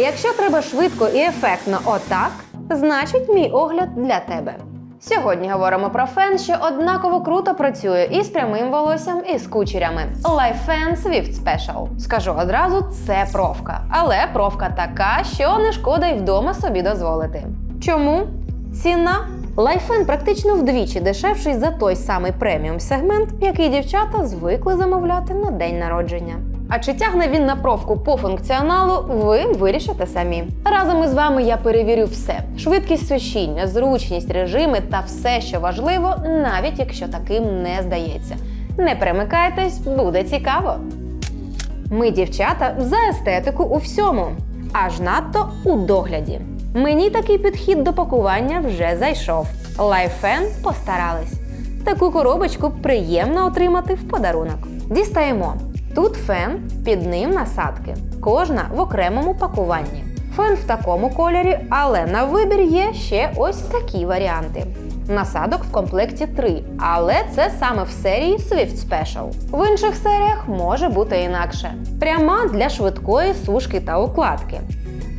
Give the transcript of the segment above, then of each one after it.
Якщо треба швидко і ефектно отак, значить мій огляд для тебе. Сьогодні говоримо про фен, що однаково круто працює і з прямим волоссям, і з кучерями. LifeFan Swift Special. Скажу одразу, це профка. Але профка така, що не шкода й вдома собі дозволити. Чому? Ціна. LifeFan практично вдвічі дешевший за той самий преміум сегмент, який дівчата звикли замовляти на день народження. А чи тягне він на профку по функціоналу, ви вирішите самі. Разом із вами я перевірю все: швидкість сушіння, зручність, режими та все, що важливо, навіть якщо таким не здається. Не перемикайтесь, буде цікаво. Ми, дівчата, за естетику у всьому, аж надто у догляді. Мені такий підхід до пакування вже зайшов. Лайфен постарались. Таку коробочку приємно отримати в подарунок. Дістаємо. Тут фен, під ним насадки. Кожна в окремому пакуванні. Фен в такому кольорі, але на вибір є ще ось такі варіанти. Насадок в комплекті 3, але це саме в серії Swift Special. В інших серіях може бути інакше. Пряма для швидкої сушки та укладки.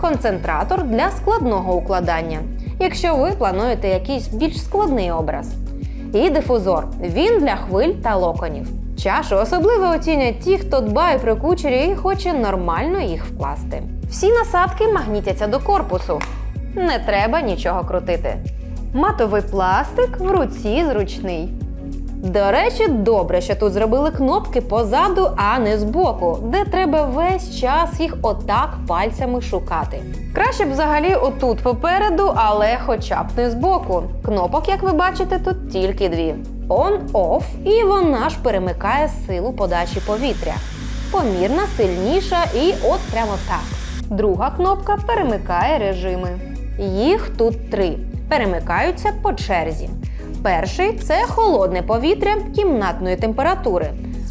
Концентратор для складного укладання, якщо ви плануєте якийсь більш складний образ. І дифузор. Він для хвиль та локонів. Чашу особливо оцінять ті, хто дбає про кучері і хоче нормально їх вкласти. Всі насадки магнітяться до корпусу. Не треба нічого крутити. Матовий пластик в руці зручний. До речі, добре, що тут зробили кнопки позаду, а не збоку, де треба весь час їх отак пальцями шукати. Краще б взагалі отут попереду, але хоча б не збоку. Кнопок, як ви бачите, тут тільки дві: On-off, і вона ж перемикає силу подачі повітря. Помірна, сильніша і от прямо так. Друга кнопка перемикає режими. Їх тут три. Перемикаються по черзі. Перший це холодне повітря кімнатної температури,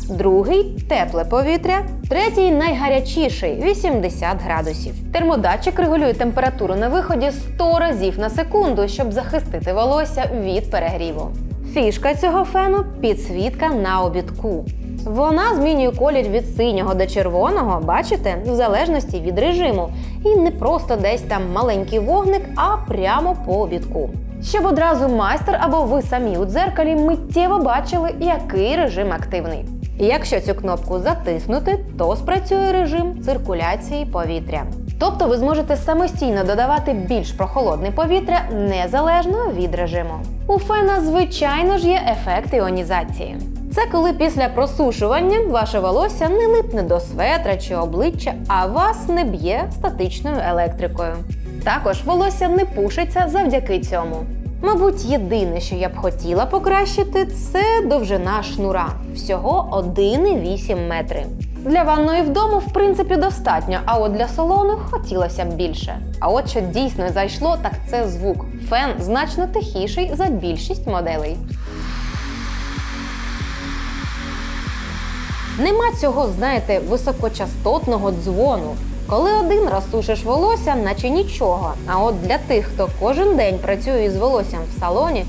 другий тепле повітря, третій найгарячіший 80 градусів. Термодатчик регулює температуру на виході 100 разів на секунду, щоб захистити волосся від перегріву. Фішка цього фену підсвітка на обідку. Вона змінює колір від синього до червоного, бачите, в залежності від режиму. І не просто десь там маленький вогник, а прямо по обідку. Щоб одразу майстер або ви самі у дзеркалі миттєво бачили, який режим активний. Якщо цю кнопку затиснути, то спрацює режим циркуляції повітря. Тобто ви зможете самостійно додавати більш прохолодне повітря незалежно від режиму. У фена, звичайно ж, є ефект іонізації. Це коли після просушування ваше волосся не липне до светра чи обличчя, а вас не б'є статичною електрикою. Також волосся не пушиться завдяки цьому. Мабуть, єдине, що я б хотіла покращити, це довжина шнура всього 1,8 метри. Для ванної вдома, в принципі, достатньо, а от для салону хотілося б більше. А от що дійсно зайшло, так це звук. Фен значно тихіший за більшість моделей. Нема цього, знаєте, високочастотного дзвону. Коли один раз сушиш волосся, наче нічого. А от для тих, хто кожен день працює із волоссям в салоні,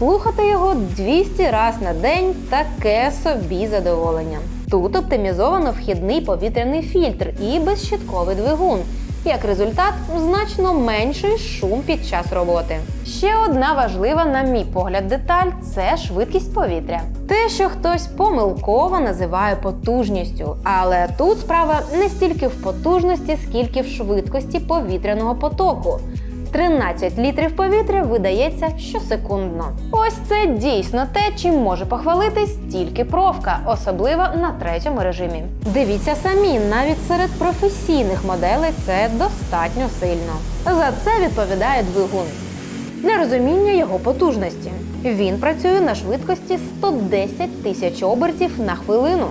слухати його 200 раз на день таке собі задоволення. Тут оптимізовано вхідний повітряний фільтр і безщітковий двигун. Як результат, значно менший шум під час роботи. Ще одна важлива, на мій погляд, деталь це швидкість повітря. Те, що хтось помилково називає потужністю, але тут справа не стільки в потужності, скільки в швидкості повітряного потоку. 13 літрів повітря видається щосекундно. Ось це дійсно те, чим може похвалитись тільки профка, особливо на третьому режимі. Дивіться самі, навіть серед професійних моделей це достатньо сильно. За це відповідає двигун. Для розуміння його потужності. Він працює на швидкості 110 тисяч обертів на хвилину.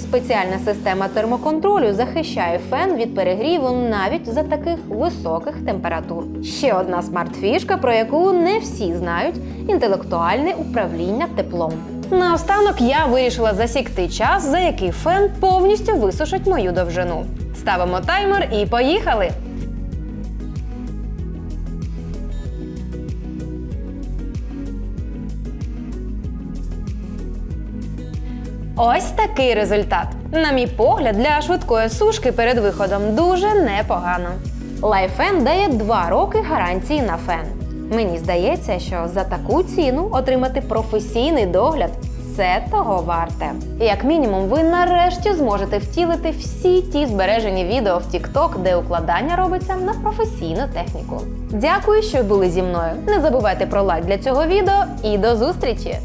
Спеціальна система термоконтролю захищає фен від перегріву навіть за таких високих температур. Ще одна смарт-фішка, про яку не всі знають інтелектуальне управління теплом. Наостанок я вирішила засікти час, за який фен повністю висушить мою довжину. Ставимо таймер і поїхали! Ось такий результат. На мій погляд, для швидкої сушки перед виходом дуже непогано. Лайфен дає 2 роки гарантії на фен. Мені здається, що за таку ціну отримати професійний догляд це того варте. Як мінімум, ви нарешті зможете втілити всі ті збережені відео в TikTok, де укладання робиться на професійну техніку. Дякую, що були зі мною. Не забувайте про лайк для цього відео і до зустрічі!